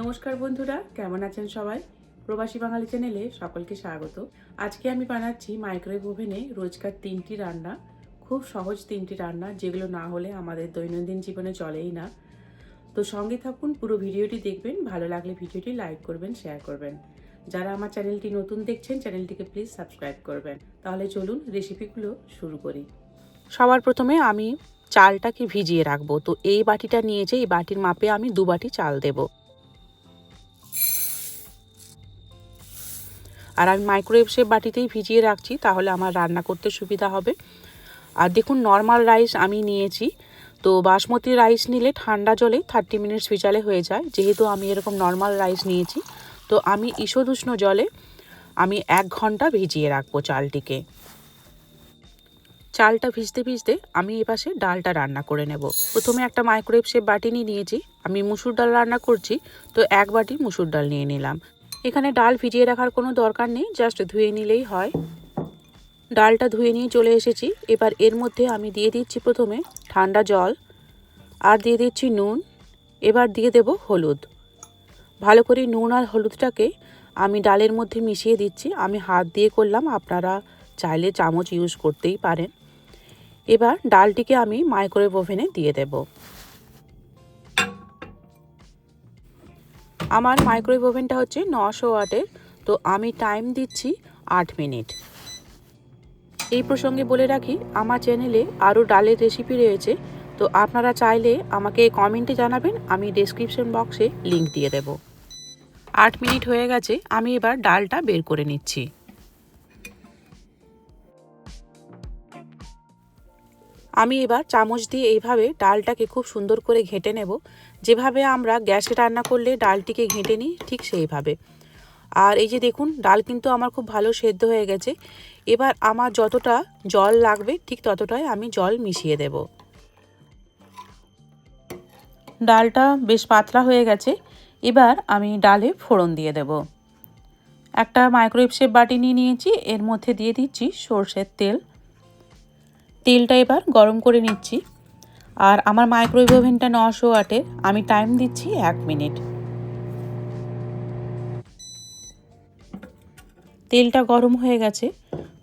নমস্কার বন্ধুরা, কেমন আছেন সবাই? প্রবাসী বাঙালি চ্যানেলে সকলকে স্বাগত। আজকে আমি বানাচ্ছি মাইক্রোওয়েভ ওভেনে রোজকার তিনটি রান্না, খুব সহজ তিনটি রান্না, যেগুলো না হলে আমাদের দৈনন্দিন জীবনে চলেই না। তো সঙ্গে থাকুন, পুরো ভিডিওটি দেখবেন, ভালো লাগলে ভিডিওটি লাইক করবেন শেয়ার করবেন। যারা আমার চ্যানেলটি নতুন দেখছেন, চ্যানেলটিকে প্লিজ সাবস্ক্রাইব করবেন। তাহলে চলুন রেসিপিগুলো শুরু করি। সবার প্রথমে আমি চালটাকে ভিজিয়ে রাখব। তো এই বাটিটা নিয়েছে এই বাটির মাপে আমি দু বাটি চাল দেবো। আর আমি মাইক্রোওয়েভ সে বাটিতেই ভিজিয়ে রাখছি, তাহলে আমার রান্না করতে সুবিধা হবে। আর দেখুন নর্মাল রাইস আমি নিয়েছি। তো বাসমতি রাইস নিলে ঠান্ডা জলে থার্টি মিনিটস ভিজালে হয়ে যায়। যেহেতু আমি এরকম নর্মাল রাইস নিয়েছি, তো আমি ঈষদুষ্ণ জলে আমি এক ঘণ্টা ভিজিয়ে রাখব চালটিকে। চালটা ভিজতে ভিজতে আমি এপাশে ডালটা রান্না করে নেব। প্রথমে একটা মাইক্রোওয়েভ সে বাটি নিয়ে নিয়েছি। আমি মুসুর ডাল রান্না করছি, তো এক বাটি মুসুর ডাল নিয়ে নিলাম। এখানে ডাল ভিজিয়ে রাখার কোনো দরকার নেই জাস্ট ধুয়ে নিলেই হয়। ডালটা ধুয়ে নিয়ে চলে এসেছি। এবার এর মধ্যে আমি দিয়ে দিচ্ছি প্রথমে ঠান্ডা জল, আর দিয়ে দিচ্ছি নুন, এবার দিয়ে দেব হলুদ। ভালো করে নুন আর হলুদটাকে আমি ডালের মধ্যে মিশিয়ে দিচ্ছি। আমি হাত দিয়ে করলাম, আপনারা চাইলে চামচ ইউজ করতেই পারেন। এবার ডালটিকে আমি মাইক্রোওয়েভ ওভেনে দিয়ে দেবো। আমার মাইক্রোওয়েভ ওভেনটা হচ্ছে নশো ওয়াটের, তো আমি টাইম দিচ্ছি আট মিনিট। এই প্রসঙ্গে বলে রাখি, আমার চ্যানেলে আরও ডালের রেসিপি রয়েছে, তো আপনারা চাইলে আমাকে কমেন্টে জানাবেন, আমি ডেসক্রিপশন বক্সে লিংক দিয়ে দেব। আট মিনিট হয়ে গেছে, আমি এবার ডালটা বের করে নিচ্ছি। আমি এবার চামচ দিয়ে এইভাবে ডালটাকে খুব সুন্দর করে ঘেঁটে নেব। যেভাবে আমরা গ্যাসে রান্না করলে ডালটিকে ঘেঁটে নিই, ঠিক সেইভাবে। আর এই যে দেখুন, ডাল কিন্তু আমার খুব ভালো সেদ্ধ হয়ে গেছে। এবার আমার যতটা জল লাগবে, ঠিক ততটাই আমি জল মিশিয়ে দেব। ডালটা বেশ পাতলা হয়ে গেছে। এবার আমি ডালে ফোড়ন দিয়ে দেব। একটা মাইক্রোওয়েভ শেপ বাটি নিয়ে নিয়েছি। এর মধ্যে দিয়ে দিচ্ছি সর্ষের তেল। তেলটা এবার গরম করে নিচ্ছি। আর আমার মাইক্রোওয়েভ ওভেনটা নশো ওয়াটের আমি টাইম দিচ্ছি এক মিনিট। তেলটা গরম হয়ে গেছে,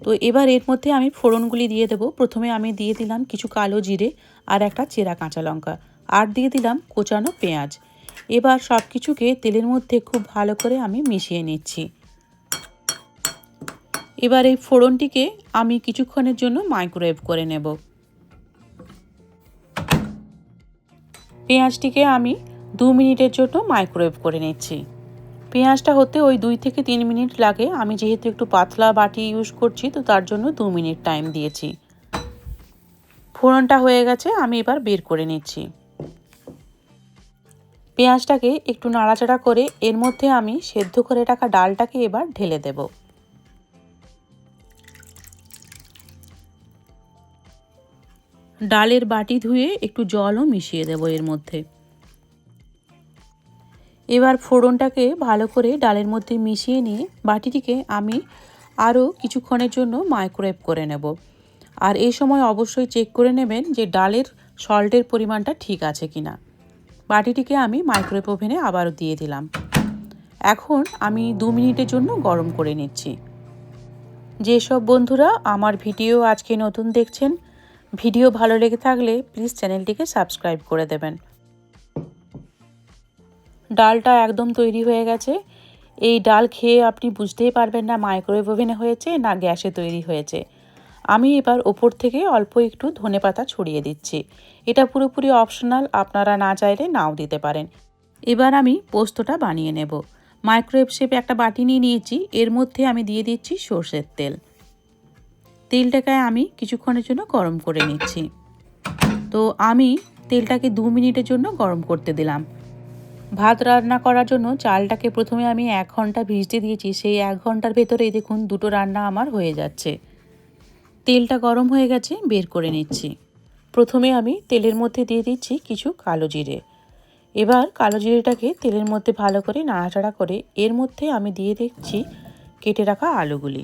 তো এবার এর মধ্যে আমি ফোড়নগুলি দিয়ে দেবো। প্রথমে আমি দিয়ে দিলাম কিছু কালো জিরে আর একটা চেরা কাঁচা লঙ্কা, আর দিয়ে দিলাম কোচানো পেঁয়াজ। এবার সব কিছুকে তেলের মধ্যে খুব ভালো করে আমি মিশিয়ে নিচ্ছি। এবার এই ফোড়নটিকে আমি কিছুক্ষণের জন্য মাইক্রোওয়েভ করে নেব। পেঁয়াজটিকে আমি দু মিনিটের জন্য মাইক্রোওয়েভ করে নিচ্ছি। পেঁয়াজটা হতে ওই দুই থেকে তিন মিনিট লাগে। আমি যেহেতু একটু পাতলা বাটি ইউজ করছি, তো তার জন্য দু মিনিট টাইম দিয়েছি। ফোড়নটা হয়ে গেছে, আমি এবার বের করে নিচ্ছি। পেঁয়াজটাকে একটু নাড়াচাড়া করে এর মধ্যে আমি সেদ্ধ করে রাখা ডালটাকে এবার ঢেলে দেবো। ডালের বাটি ধুয়ে একটু জলও মিশিয়ে দেব এর মধ্যে। এবার ফোড়নটাকে ভালো করে ডালের মধ্যে মিশিয়ে নিয়ে বাটিটিকে আমি আরও কিছুক্ষণের জন্য মাইক্রোওয়েভ করে নেব। আর এই সময় অবশ্যই চেক করে নেবেন যে ডালের সল্টের পরিমাণটা ঠিক আছে কি না বাটিটিকে আমি মাইক্রোওয়েভ ওভেনে আবারও দিয়ে দিলাম। এখন আমি দু মিনিটের জন্য গরম করে নিচ্ছি। যেসব বন্ধুরা আমার ভিডিও আজকে নতুন দেখছেন ভিডিও ভালো লেগে থাকলে প্লিজ চ্যানেলটিকে সাবস্ক্রাইব করে দেবেন। ডালটা একদম তৈরি হয়ে গেছে। এই ডাল খেয়ে আপনি বুঝতেই পারবেন না মাইক্রোওয়েভ ওভেনে হয়েছে না গ্যাসে তৈরি হয়েছে। আমি এবার ওপর থেকে অল্প একটু ধনে পাতা ছড়িয়ে দিচ্ছি। এটা পুরোপুরি অপশনাল, আপনারা না চাইলে নাও দিতে পারেন। এবার আমি পোস্তটা বানিয়ে নেব। মাইক্রোওয়েভ শেপে একটা বাটি নিয়ে নিয়েছি। এর মধ্যে আমি দিয়ে দিচ্ছি সর্ষের তেল। তেলটাকে আমি কিছুক্ষণের জন্য গরম করে নিচ্ছি। তো আমি তেলটাকে দু মিনিটের জন্য গরম করতে দিলাম। ভাত রান্না করার জন্য চালটাকে প্রথমে আমি এক ঘণ্টা ভিজতে দিয়েছি, সেই এক ঘণ্টার ভেতরেই দেখুন দুটো রান্না আমার হয়ে যাচ্ছে। তেলটা গরম হয়ে গেছে, বের করে নিচ্ছি। প্রথমে আমি তেলের মধ্যে দিয়ে দিচ্ছি কিছু কালো জিরে। এবার কালো জিরেটাকে তেলের মধ্যে ভালো করে নাড়াচাড়া করে এর মধ্যে আমি দিয়ে দিচ্ছি কেটে রাখা আলুগুলি।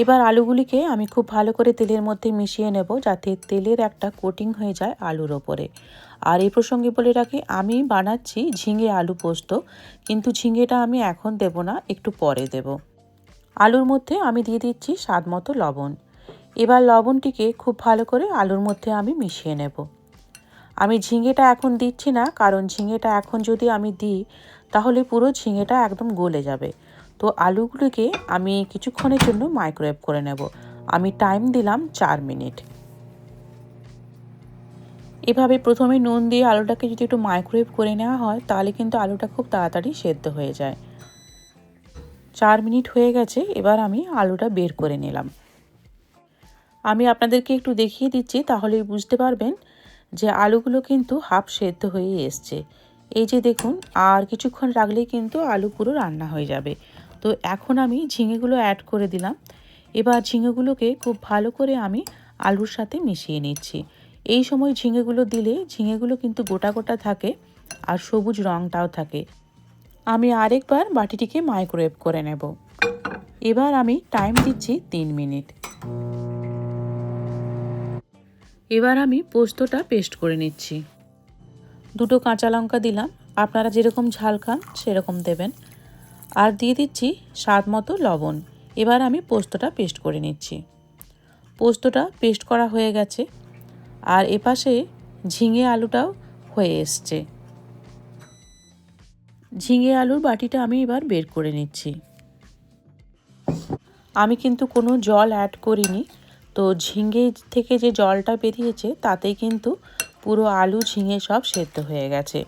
এবার আলুগুলিকে আমি খুব ভালো করে তেলের মধ্যে মিশিয়ে নেব যাতে তেলের একটা কোটিং হয়ে যায় আলুর ওপরে। আর এই প্রসঙ্গে বলে রাখি, আমি বানাচ্ছি ঝিঙে আলু পোস্ত, কিন্তু ঝিঙেটা আমি এখন দেব না, একটু পরে দেব। আলুর মধ্যে আমি দিয়ে দিচ্ছি স্বাদ মতো লবণ। এবার লবণটিকে খুব ভালো করে আলুর মধ্যে আমি মিশিয়ে নেব। আমি ঝিঙেটা এখন দিচ্ছি না, কারণ ঝিঙেটা এখন যদি আমি দিই, তাহলে পুরো ঝিঙেটা একদম গলে যাবে। তো আলুগুলোকে আমি কিছুক্ষণের জন্য মাইক্রোওয়েভ করে নেব। আমি টাইম দিলাম চার মিনিট। এভাবে প্রথমে নুন দিয়ে আলুটাকে যদি একটু মাইক্রোওয়েভ করে নেওয়া হয়, তাহলে কিন্তু আলুটা খুব তাড়াতাড়ি সেদ্ধ হয়ে যায়। চার মিনিট হয়ে গেছে, এবার আমি আলুটা বের করে নিলাম। আমি আপনাদেরকে একটু দেখিয়ে দিচ্ছি, তাহলে বুঝতে পারবেন যে আলুগুলো কিন্তু হাফ সেদ্ধ হয়ে এসছে। এই যে দেখুন, আর কিছুক্ষণ রাখলেই কিন্তু আলু পুরো রান্না হয়ে যাবে। তো এখন আমি ঝিঙেগুলো অ্যাড করে দিলাম। এবার ঝিঙেগুলোকে খুব ভালো করে আমি আলুর সাথে মিশিয়ে নিচ্ছি। এই সময় ঝিঙেগুলো দিলে ঝিঙেগুলো কিন্তু গোটা গোটা থাকে আর সবুজ রঙটাও থাকে। আমি আরেকবার বাটিটিকে মাইক্রোওয়েভ করে নেব। এবার আমি টাইম দিচ্ছি তিন মিনিট। এবার আমি পোস্তটা পেস্ট করে নিচ্ছি। দুটো কাঁচা লঙ্কা দিলাম। আপনারা যেরকম ঝাল খান, সেরকম দেবেন। আর দিয়ে দিচ্ছি স্বাদ মতো লবণ। এবার আমি পোস্তটা পেস্ট করে নিচ্ছি। পোস্তটা পেস্ট করা হয়ে গেছে। আর এপাশে ঝিঙে আলুটাও হয়ে এসছে। ঝিঙে আলুর বাটিটা আমি এবার বের করে নিচ্ছি। আমি কিন্তু কোনো জল অ্যাড করিনি। তো ঝিঙে থেকে যে জলটা বেরিয়েছে, তাতেই কিন্তু পুরো আলু, ঝিঙে সব সেদ্ধ হয়ে গেছে।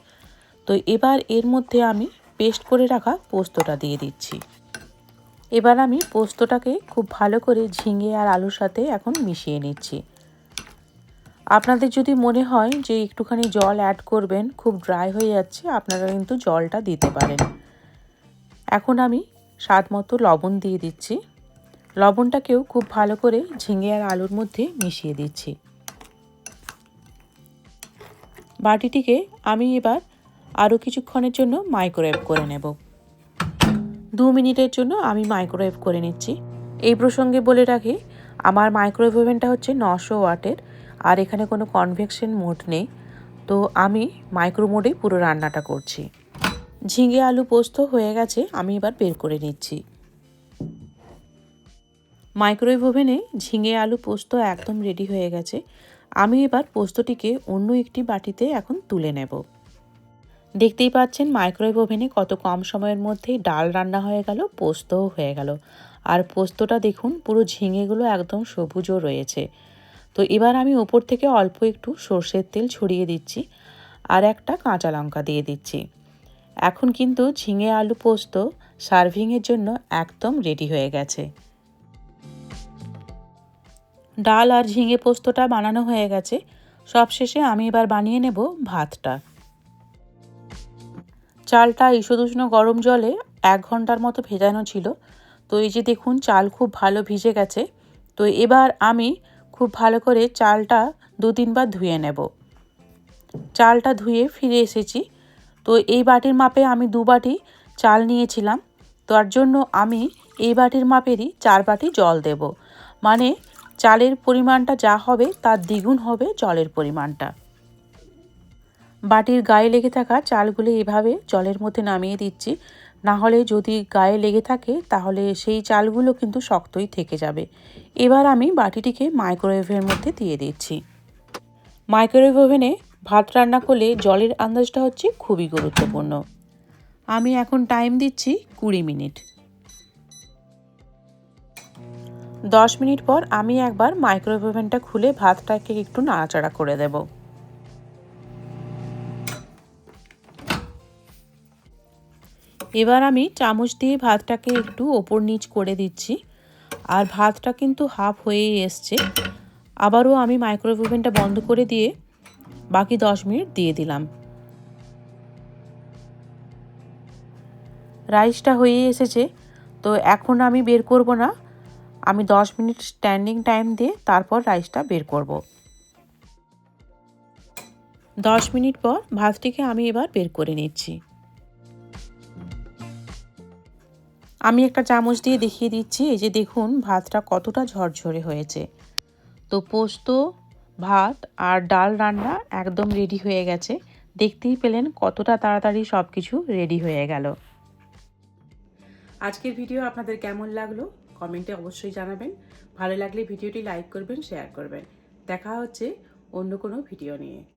তো এবার এর মধ্যে আমি পেস্ট করে রাখা পোস্তটা দিয়ে দিচ্ছি। এবার আমি পোস্তটাকে খুব ভালো করে ঝিঙে আর আলুর সাথে এখন মিশিয়ে নিচ্ছি। আপনাদের যদি মনে হয় যে একটুখানি জল অ্যাড করবেন, খুব ড্রাই হয়ে যাচ্ছে, আপনারা কিন্তু জলটা দিতে পারেন। এখন আমি স্বাদ মতো লবণ দিয়ে দিচ্ছি। লবণটাকেও খুব ভালো করে ঝিঙে আর আলুর মধ্যে মিশিয়ে দিচ্ছি। বাটিটিকে আমি এবার আরও কিছুক্ষণের জন্য মাইক্রোওয়েভ করে নেব। দু মিনিটের জন্য আমি মাইক্রোওয়েভ করে নিচ্ছি। এই প্রসঙ্গে বলে রাখি, আমার মাইক্রোওয়েভ ওভেনটা হচ্ছে নশো ওয়াটের, আর এখানে কোনো কনভেকশন মোড নেই। তো আমি মাইক্রো মোডেই পুরো রান্নাটা করছি। ঝিঙে আলু পোস্ত হয়ে গেছে, আমি এবার বের করে নিচ্ছি। মাইক্রোওয়েভ ওভেনে ঝিঙে আলু পোস্ত একদম রেডি হয়ে গেছে। আমি এবার পোস্তটিকে অন্য একটি বাটিতে এখন তুলে নেব। দেখতেই পাচ্ছেন মাইক্রোওয়েভ ওভেনে কত কম সময়ের মধ্যেই ডাল রান্না হয়ে গেল, পোস্তও হয়ে গেল। আর পোস্তটা দেখুন, পুরো ঝিঙেগুলো একদম সবুজও রয়েছে। তো এবার আমি ওপর থেকে অল্প একটু সর্ষের তেল ছড়িয়ে দিচ্ছি আর একটা কাঁচা লঙ্কা দিয়ে দিচ্ছি। এখন কিন্তু ঝিঙে আলু পোস্ত সার্ভিংয়ের জন্য একদম রেডি হয়ে গেছে। ডাল আর ঝিঙে পোস্তটা বানানো হয়ে গেছে। সবশেষে আমি এবার বানিয়ে নেব ভাতটা। চালটা ঈষদুষ্ণ গরম জলে এক ঘণ্টার মতো ভেজানো ছিল। তো এই যে দেখুন, চাল খুব ভালো ভিজে গেছে। তো এবার আমি খুব ভালো করে চালটা দু তিনবার ধুয়ে নেব। চালটা ধুয়ে ফিরে এসেছি। তো এই বাটির মাপে আমি দু বাটি চাল নিয়েছিলাম। তার জন্য আমি এই বাটির মাপেরই চার বাটি জল দেব। মানে চালের পরিমাণটা যা হবে, তার দ্বিগুণ হবে জলের পরিমাণটা। বাটির গায়ে লেগে থাকা চালগুলো এভাবে জলের মধ্যে নামিয়ে দিচ্ছি। না হলে যদি গায়ে লেগে থাকে, তাহলে সেই চালগুলো কিন্তু শক্তই থেকে যাবে। এবার আমি বাটিটিকে মাইক্রোওয়েভের মধ্যে দিয়ে দিচ্ছি। মাইক্রোওয়েভ ওভেনে ভাত রান্না করলে জলের আন্দাজটা হচ্ছে খুবই গুরুত্বপূর্ণ। আমি এখন টাইম দিচ্ছি কুড়ি মিনিট। দশ মিনিট পর আমি একবার মাইক্রোওয়েভ ওভেনটা খুলে ভাতটাকে একটু নাড়াচাড়া করে দেব। এবার আমি চামচ দিয়ে ভাতটাকে একটু ওপর নিচ করে দিচ্ছি। আর ভাতটা কিন্তু হাফ হয়েই এসছে। আবারও আমি মাইক্রোওয়েভ ওভেনটা বন্ধ করে দিয়ে বাকি দশ মিনিট দিয়ে দিলাম। রাইসটা হয়ে এসেছে। তো এখন আমি বের করব না। আমি দশ মিনিট স্ট্যান্ডিং টাইম দিয়ে তারপর রাইসটা বের করব। দশ মিনিট পর ভাতটিকে আমি এবার বের করে নিচ্ছি। আমি একটা চামচ দিয়ে দেখিয়ে দিচ্ছি, এই যে দেখুন ভাতটা কতটা ঝরঝরে হয়েছে। তো পোস্ত, ভাত আর ডাল রান্না একদম রেডি হয়ে গেছে। দেখতেই পেলেন কতটা তাড়াতাড়ি সব কিছু রেডি হয়ে গেল। আজকের ভিডিও আপনাদের কেমন লাগল? কমেন্টে অবশ্যই জানাবেন। ভালো লাগলে ভিডিওটি লাইক করবেন শেয়ার করবেন। দেখা হচ্ছে অন্য কোনো ভিডিও নিয়ে।